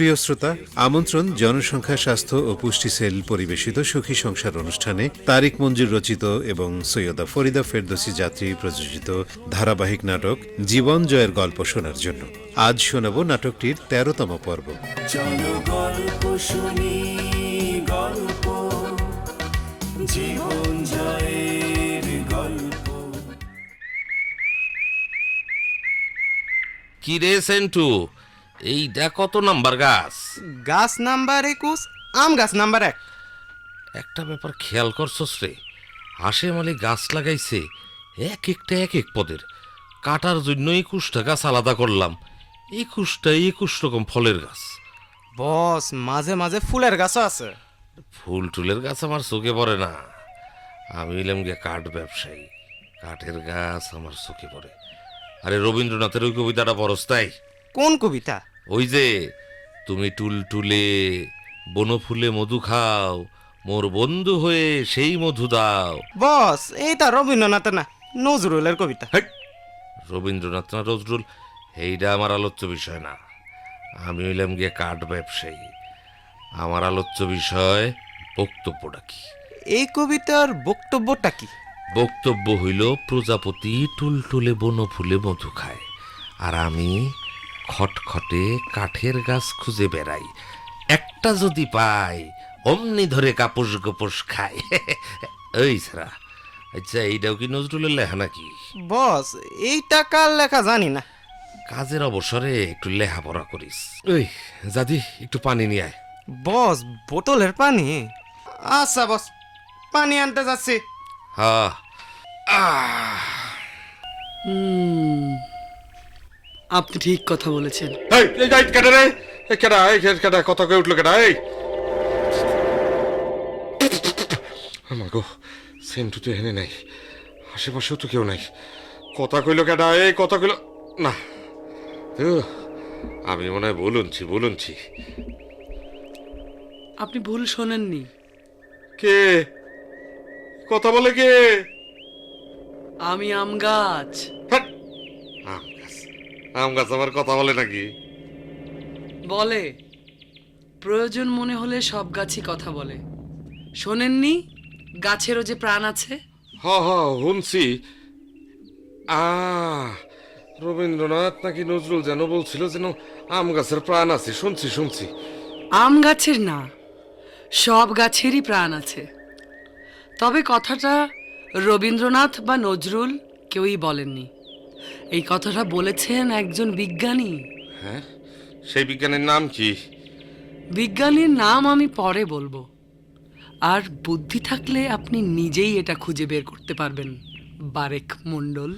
প্রিয় শ্রোতা আমন্ত্রণ জনসংখ্যা স্বাস্থ্য ও পুষ্টি সেল পরিবেশিত সুখী সংসার অনুষ্ঠানে তারিক মঞ্জুর রচিত এবং সৈয়দা ফরিদা ফেরদোসি যাত্রী প্রযোজিত ধারাবাহিক নাটক জীবন জয়ের গল্প শোনার জন্য। আজ শোনাব নাটকটির তেরোতম পর্ব। চলো গল্প শুনি গল্প জীবন জয়ের গল্প। কি রে সেন্টু এইটা কত নাম্বার গাছ? গাছ নাম্বার একুশ আম গাছ নাম্বার এক। একটা ব্যাপার খেয়াল করছস রে হাসে মালি গাছ লাগাইছে এক একটা এক এক পদের। কাটার জন্য একুশটা গাছ আলাদা করলাম একুশটা একুশ রকম ফলের গাছ। বস মাঝে মাঝে ফুলের গাছও আছে। ফুল টুলের গাছ আমার চোখে পড়ে না। আমি এলাম গিয়ে কাঠ ব্যবসায়ী কাঠের গাছ আমার চোখে পড়ে। আরে রবীন্দ্রনাথের ওই কবিতাটা পরস তাই? কোন কবিতা? ওই যে তুমি টুল টুলে বনফুলে মধু খাও মোর বন্ধু হয়ে সেই মধু দাও। বস এইটা রবীন্দ্রনাথ না নজরুলের কবিতা। হেট! রবীন্দ্রনাথ না নজরুল এইটা আমার আলোচ্য বিষয় না। আমি হইলাম গিয়ে কাঠ ব্যবসায়ী। আমার আলোচ্য বিষয় বক্তব্যটা কি? এই কবিতার বক্তব্যটা কি? বক্তব্য হইল প্রজাপতি টুলটুলে বনফুলে মধু খায় আর আমি খটখটে কাঠের গাছ খুঁজে বেড়াই। একটা যদি পাই অমনি ধরে কাপুস গোপুস খায় এই ছাড়া। আচ্ছা এইটাও কি নজরুলের লেখা নাকি? বস এইটা কার লেখা জানি না। কাজের অবসরে একটু লেখাপড়া করিস। ওই জাদি একটু পানি নিয়ে আয়। বস বোতলের পানি? আচ্ছা বস পানি আনতে যাচ্ছি। হ্যাঁ। আপনি ঠিক কথা বলেছেন। এই এই এই রে? এই কেডা? এই কে- কেডা? কথা কয়ে উঠল কেডা? এই। আমার গো সেন্টু তো এখানে নাই। আশেপাশেও তো কেউ নাই। কথা কইলো কেডা? এই কথা কইলো না। আমি মনে হয় বলুনছি বলুনছি। আপনি ভুল শোনেননি। কে? কথা বলে কে? আমি আম গাছ! আম গাছ আম গাছ আবার কথা বলে নাকি? বলে। প্রয়োজন মনে হলে সব গাছই কথা বলে। শোনেননি? গাছেরও যে প্রাণ আছে? হ হ শুনছি। আ রবীন্দ্রনাথ নাকি নজরুল যেন বলছিল যেন আম গাছের প্রাণ আছে। শুনছি শুনছি। আম গাছের না সব গাছেরই প্রাণ আছে। তবে কথাটা রবীন্দ্রনাথ বা নজরুল কেউই বলেননি। এই কথাটা বলেছেন একজন বিজ্ঞানী। হ্যাঁ? সেই বিজ্ঞানীর নাম কি? বিজ্ঞানীর নাম আমি পরে বলব। আর বুদ্ধি থাকলে আপনি নিজেই এটা খুঁজে বের করতে পারবেন বারেক মণ্ডল।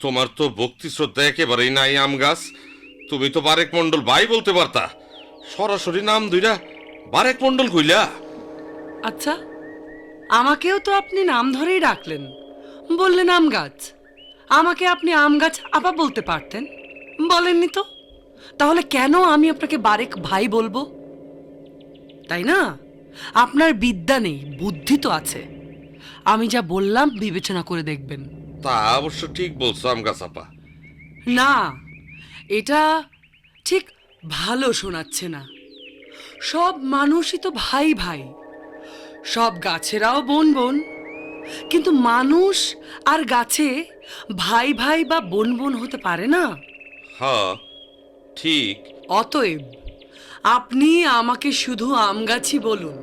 তোমার তো ভক্তি শ্রদ্ধা একেবারেই নাই আম গাছ। তুমি তো বারেক মন্ডল ভাই বলতে পারতা। সরাসরি নাম দুইটা বারেক মন্ডল কইলা। আচ্ছা আমাকেও তো আপনি নাম ধরেই ডাকলেন। বললেন আম গাছ। আমাকে আপনি আম গাছ আপা বলতে পারতেন? বলেননি তো। তাহলে কেন আমি আপনাকে বারেক ভাই বলব? তাই না? আপনার বিদ্যা নেই বুদ্ধি তো আছে। আমি যা বললাম বিবেচনা করে দেখবেন। তা অবশ্য ঠিক বলছো আম গাছ আপা। না এটা ঠিক ভালো শোনাচ্ছে না। সব মানুষই তো ভাই ভাই। সব গাছেরাও বোন বোন। কিন্তু মানুষ আর গাছে ভাই ভাই বা বোন বোন হতে পারে না। হ্যাঁ ঠিক। অতএব আপনি আমাকে শুধু আম গাছই বলুন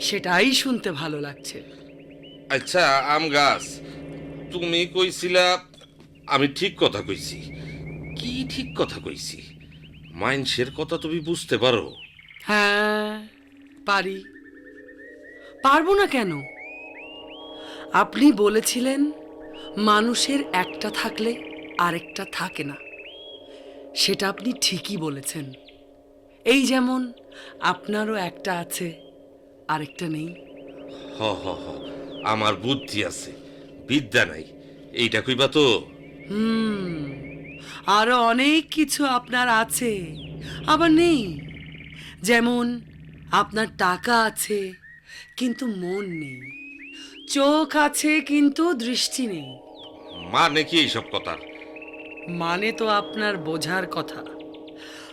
সেটাই শুনতে ভালো লাগছে। আচ্ছা আম গাছ তুমি কইছিলা আমি ঠিক কথা কইছি। কি ঠিক কথা কইছি? মাইনসের কথা তুমি বুঝতে পারো। হ্যাঁ পারি। পারব না কেন? আপনি বলেছিলেন মানুষের একটা থাকলে আরেকটা থাকে না। সেটা আপনি ঠিকই বলেছেন। এই যেমন আপনারও একটা আছে আরেকটা নেই। হ হ হ আমার বুদ্ধি আছে বিদ্যা নাই এইটা কইবা তো? হুম আরও অনেক কিছু আপনার আছে আবার নেই। যেমন আপনার টাকা আছে কিন্তু মন নেই। চোখ আছে কিন্তু দৃষ্টি নেই। মানে কি এইসব কথা? মানে তো আপনার বোঝার কথা।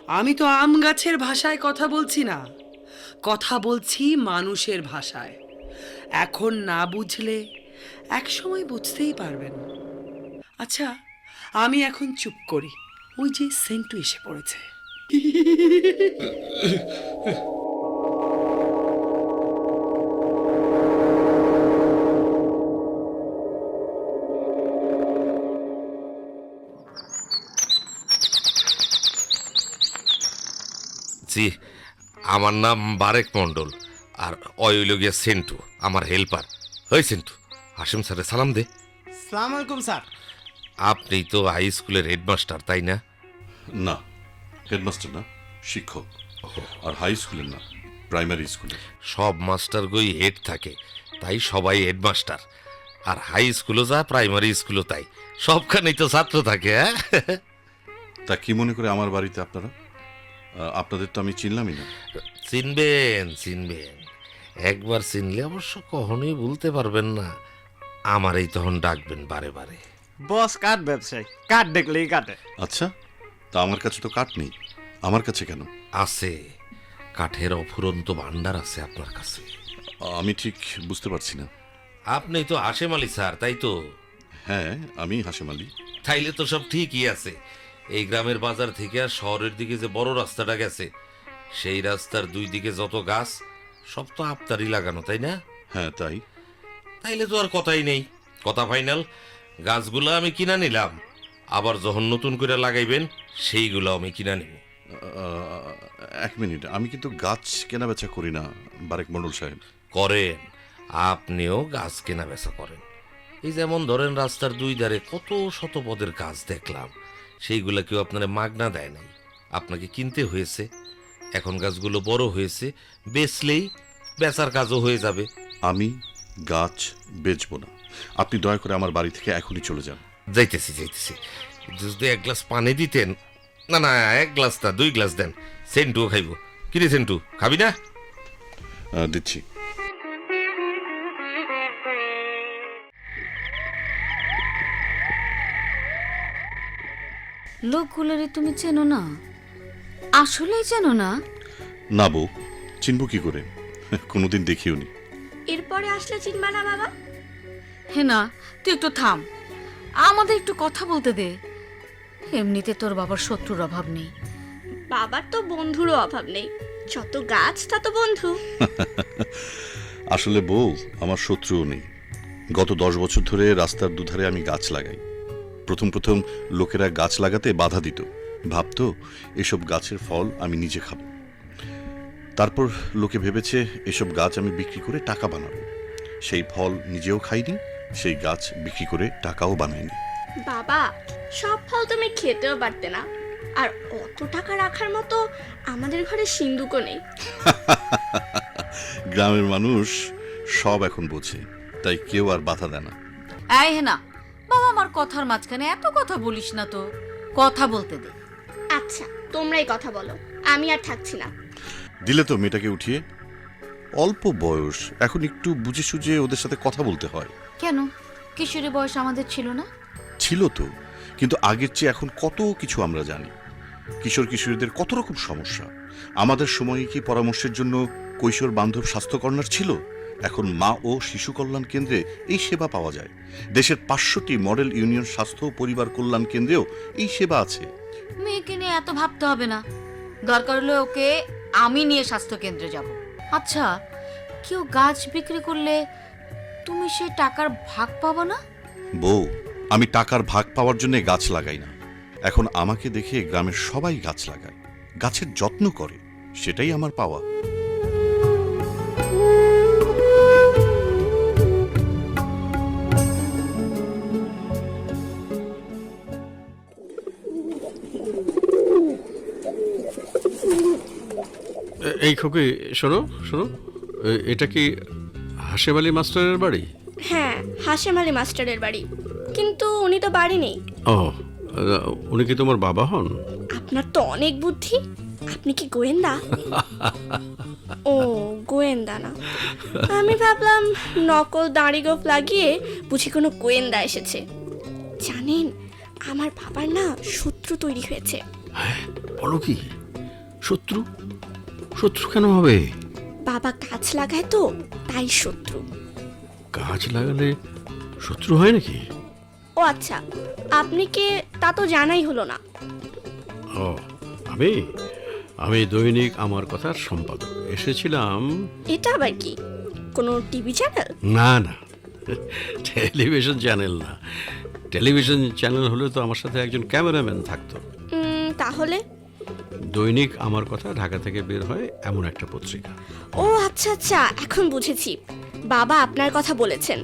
আমি তো আম গাছের ভাষায় কথা বলছি না। কথা বলছি মানুষের ভাষায়। এখন না বুঝলে এক সময় বুঝতেই পারবেন। আচ্ছা আমি এখন চুপ করি। ওই যে সেন্টু এসে পড়েছে। জি আমার নাম বারেক মণ্ডল আর অয়ল গিয়া সেন্টু আমার হেল্পার। ওই সেন্টু হাসিম স্যারের সালাম দে। সালাম আলাইকুম স্যার। আপনি তো হাই স্কুলের হেডমাস্টার তাই না? না হেডমাস্টার না শিক্ষক। আর হাই স্কুলের না প্রাইমারি স্কুলের। সব মাস্টার গই হেড থাকে তাই সবাই হেডমাস্টার। আর হাই স্কুলও যা প্রাইমারি স্কুলও তাই। সবখানেই তো ছাত্র থাকে হ্যাঁ? তা কি মনে করে আমার বাড়িতে আপনারা? আপনাদের তো আমি চিনলামই না। চিনবেন চিনবেন। একবার চিনলে অবশ্য কখনোই বলতে পারবেন না। আমারই তখন ডাকবেন বারে বারে। বস কাঠ ব্যবসায়ী। কাঠ দেখলেই কাটে। আচ্ছা তা আমার কাছে তো কাঠ নেই। আমার কাছে কেন? আছে। কাঠের অফুরন্ত ভান্ডার আছে আপনার কাছে। আমি ঠিক বুঝতে পারছি না। আপনি তো হাসেম আলী স্যার তাই তো? হ্যাঁ আমি হাসেম আলী। তাইলে তো সব ঠিকই আছে। এই গ্রামের বাজার থেকে আর শহরের দিকে যে বড় রাস্তাটা গেছে সেই রাস্তার দুই দিকে যত গাছ সব তো আপনারই লাগানো তাই না? হ্যাঁ তাই। তাইলে তো আর কথাই নেই। কথা ফাইনাল গাছগুলো আমি কিনা নিলাম। আবার যখন নতুন করে লাগাইবেন সেইগুলো আমি কিনা নিব। এক মিনিট আমি কিন্তু গাছ কেনা বেচা করি না বারেক মন্ডল সাহেব। করেন আপনিও গাছ কেনা বেচা করেন। এই যেমন ধরেন রাস্তার দুই ধারে কত শত পদের গাছ দেখলাম। সেইগুলা কেউ আপনারা মাগনা দেয় নাই। আপনাকে কিনতে হয়েছে। এখন গাছগুলো বড় হয়েছে। বেচলেই বেচার কাজও হয়ে যাবে। আমি গাছ বেচবো না। আপনি দয়া করে আমার বাড়ি থেকে এখনই চলে যান। যাইতেছি যাইতেছি। যদি এক গ্লাস পানি দিতেন। না না এক গ্লাস না দুই গ্লাস দেন। সেন্টুও খাইব। কিরে সেন্টু খাবি না? দিচ্ছি। লোকগুলোরে তুমি চেনো না? আসলেই চেনো না? না বউ চিনবো কি করে? কোনোদিন দেখিও নি। এরপরে আসলে চিনবা না বাবা? হে না তুই একটু থাম। আমাদের একটু কথা বলতে দে। এমনিতে তোর বাবার শত্রুর অভাব নেই। বাবার তো বন্ধুরও অভাব নেই। যত গাছ তত বন্ধু। আসলে বউ আমার শত্রুও নেই। গত দশ বছর ধরে রাস্তার দুধারে আমি গাছ লাগাই। প্রথম প্রথম লোকেরা গাছ লাগাতে বাধা দিত। ভাবতো এসব গাছের ফল আমি নিজে খাব। তারপর লোকে ভেবেছে এসব গাছ আমি বিক্রি করে টাকা বানাবো। সেই ফল নিজেও খাইনি সেই গাছ বিক্রি করে টাকাও বানাইনি। বাবা সব ফল তুমি খেতেও পারতে না। আর অত টাকা রাখার মতো আমাদের ঘরে সিন্ধুকও নেই। গ্রামের মানুষ সব এখন বোঝে তাই কেউ আর বাধা দেয় না। এই হে না বাবা আমার কথার মাঝখানে এত কথা বলিস না তো। কথা বলতে দে। আচ্ছা তোমরাই কথা বলো। আমি আর থাকছি না। দিলে তো মেয়েটাকে উঠিয়ে। অল্প বয়স এখন একটু বুঝে সুঝে ওদের সাথে কথা বলতে হয়। কেন? কিশোরী বয়স আমাদের ছিল না? ছিল তো কিন্তু আগের চেয়ে এখন কত কিছু আমরা জানি। কিশোর কিশোরীদের কত রকম সমস্যা। আমাদের সময়ে কি পরামর্শের জন্য কৈশোর বান্ধব স্বাস্থ্য কর্নার ছিল? এখন মা ও শিশু কল্যাণ কেন্দ্রে এই সেবা পাওয়া যায়। দেশের পাঁচশোটি মডেল ইউনিয়ন স্বাস্থ্য ও পরিবার কল্যাণ কেন্দ্রেও এই সেবা আছে। মেয়েকে নিয়ে এত ভাবতে হবে না। দরকার হলে ওকে আমি নিয়ে স্বাস্থ্য কেন্দ্রে যাব। আচ্ছা কেউ গাছ বিক্রি করলে তুমি সে টাকার ভাগ পাবো না? বউ আমি টাকার ভাগ পাওয়ার জন্য গাছ লাগাই না। এখন আমাকে দেখে গ্রামের সবাই গাছ লাগায়। গাছের যত্ন করে সেটাই আমার পাওয়া। এই খুকি শোনো শোনো এটা কি হাসেম আলী মাস্টারের বাড়ি? হ্যাঁ হাসেম আলী মাস্টারের বাড়ি। কিন্তু উনি তো বাড়ি নেই। ও উনি কি তোমার বাবা হন? আপনার তো অনেক বুদ্ধি। আপনি কি গোয়েন্দা? ও গোয়েন্দা না। আমি ভাবলাম নকল দাড়ি গোফ লাগিয়ে বুঝি কোনো গোয়েন্দা এসেছে। জানেন আমার বাবার না শত্রু তৈরি হয়েছে। হ্যাঁ বলো কি? শত্রু? শত্রু কেন হবে? বাবা গাছ লাগায় তো তাই শত্রু। গাছ লাগালে শত্রু হয় নাকি? ও আচ্ছা আপনি কে তা তো জানাই হলো না। ও আমি? আমি দৈনিক আমার কথার সম্পাদক। এসেছিলাম। এটা আবার কি? কোনো টিভি চ্যানেল? না না। টেলিভিশন চ্যানেল না। টেলিভিশন চ্যানেল হলে তো আমার সাথে একজন ক্যামেরাম্যান থাকতো। তাহলে? দৈনিক আমার কথা ঢাকা থেকে বের হয় এমন একটা পত্রিকা। ও আচ্ছা আচ্ছা এখন বুঝেছি। বাবা আপনার কথা বলেছেন।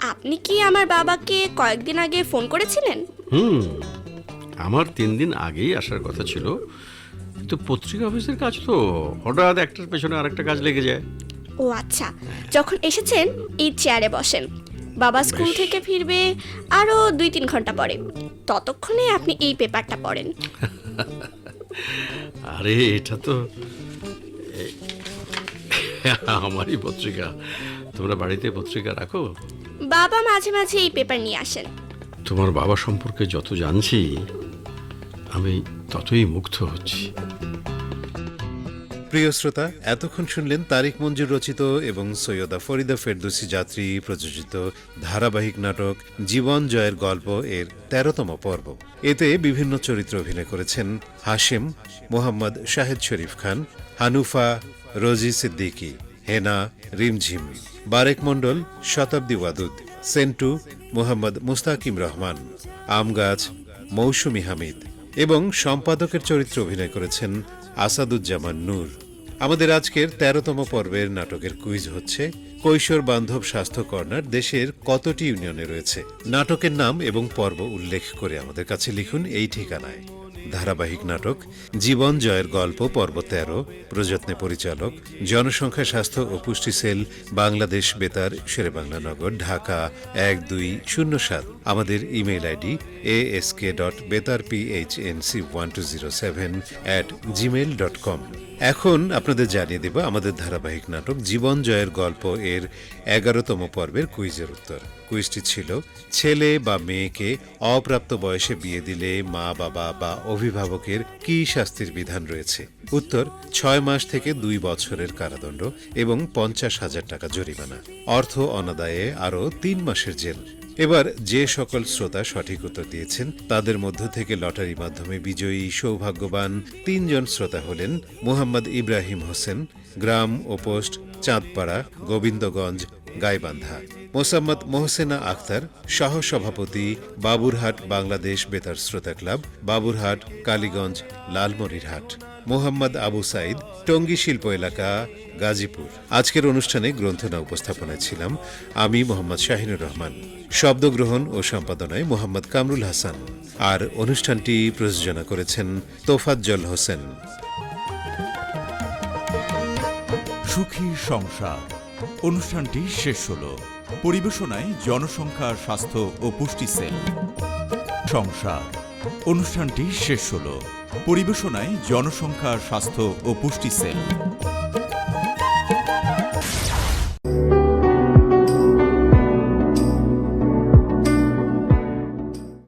আপনি কি আমার বাবাকে কয়েকদিন আগে ফোন করেছিলেন? হুম আমার তিন দিন আগেই আসার কথা ছিল। কিন্তু পত্রিকা অফিসের কাজ তো হঠাৎ একটার পেছনে আরেকটা কাজ লেগে যায়। ও আচ্ছা যখন এসেছেন এই চেয়ারে বসেন। বাবা স্কুল থেকে ফিরবে আরও দুই তিন ঘণ্টা পরে। ততক্ষণে আপনি এই পেপারটা পড়েন। আরে এটা তো আমারই পত্রিকা। তোমরা বাড়িতে পত্রিকা রাখো? বাবা মাঝে মাঝে এই পেপার নিয়ে আসেন। তোমার বাবা সম্পর্কে যত জানছি আমি ততই মুগ্ধ হচ্ছি। প্রিয় শ্রোতা, এতক্ষণ শুনলেন তারিক মঞ্জুর রচিত এবং সৈয়দা ফরিদা ফেরদৌসি যাত্রী প্রযোজিত ধারাবাহিক নাটক জীবন জয়ের গল্প এর তেরোতম পর্ব। এতে বিভিন্ন চরিত্রে অভিনয় করেছেন হাশেম, মোহাম্মদ শাহেদ শরীফ খান, হানুফা, রোজি সিদ্দিকী, হেনা, রিমঝিম, বারেক মণ্ডল, শতাব্দী ওয়াদুদ, সেন্টু, মোহাম্মদ মুস্তাকিম রহমান, আমগাছ, মৌসুমি হামিদ এবং সম্পাদকের চরিত্রে অভিনয় করেছেন আসাদুজ্জামান নূর। আমাদের আজকের তেরোতম পর্বের নাটকের কুইজ হচ্ছে, কৈশোর বান্ধব স্বাস্থ্য কর্নার দেশের কতটি ইউনিয়নে রয়েছে? নাটকের নাম এবং পর্ব উল্লেখ করে আমাদের কাছে লিখুন এই ঠিকানায়। ধারাবাহিক নাটক, জীবন জয়ের গল্প, পর্ব তেরো, প্রযত্নে পরিচালক, জনসংখ্যা স্বাস্থ্য ও পুষ্টি সেল, বাংলাদেশ বেতার শেরেবাংলা নগর ঢাকা, এক দুই শূন্য সাত। আমাদের email ID A S K dot বেতার PHNC one two zero seven at Gmail dot com. এখন আপনাদের জানিয়ে দেব আমাদের ধারাবাহিক নাটক জীবন জয়ের গল্প এর এগারোতম পর্বের কুইজের উত্তর। কুইজটি ছিল, ছেলে বা মেয়েকে অপ্রাপ্ত বয়সে বিয়ে দিলে মা, বাবা বা অভিভাবকের কী শাস্তির বিধান রয়েছে? উত্তর, ছয় মাস থেকে দুই বছরের কারাদণ্ড এবং পঞ্চাশ হাজার টাকা জরিমানা। অর্থ অনাদায়ে আরও তিন মাসের জেল। এবার যে সকল শ্রোতা সঠিক উত্তর দিয়েছেন, তাদের মধ্য থেকে লটারির মাধ্যমে বিজয়ী, সৌভাগ্যবান তিনজন শ্রোতা হলেন মোহাম্মদ ইব্রাহিম হোসেন, গ্রাম ও পোস্ট, চাঁদপাড়া, গোবিন্দগঞ্জ, গাইবান্ধা, মোসাম্মদ মোহসেনা আখতার সহ সভাপতি বাবুরহাট বাংলাদেশ বেতার শ্রোতা ক্লাব, বাবুরহাট, কালীগঞ্জ, লালমনিরহাট, মোহাম্মদ আবু সাইদ, টঙ্গী শিল্প এলাকা, গাজীপুর। আজকের অনুষ্ঠানে গ্রন্থনা উপস্থাপনায় ছিলাম আমি মোহাম্মদ শাহিনুর রহমান। শব্দগ্রহণ ও সম্পাদনায় মোহাম্মদ কামরুল হাসান। আর অনুষ্ঠানটি প্রযোজনা করেছেন তোফাজ্জল হোসেন। সুখী সংসার। অনুষ্ঠানটি শেষ হল। পরিবেশনায় জনসংখ্যা, স্বাস্থ্য ও পুষ্টি সেল। সংসার। অনুষ্ঠানটি শেষ হল। পরিবেশনায় জনসংখ্যা, স্বাস্থ্য ও পুষ্টি সেল।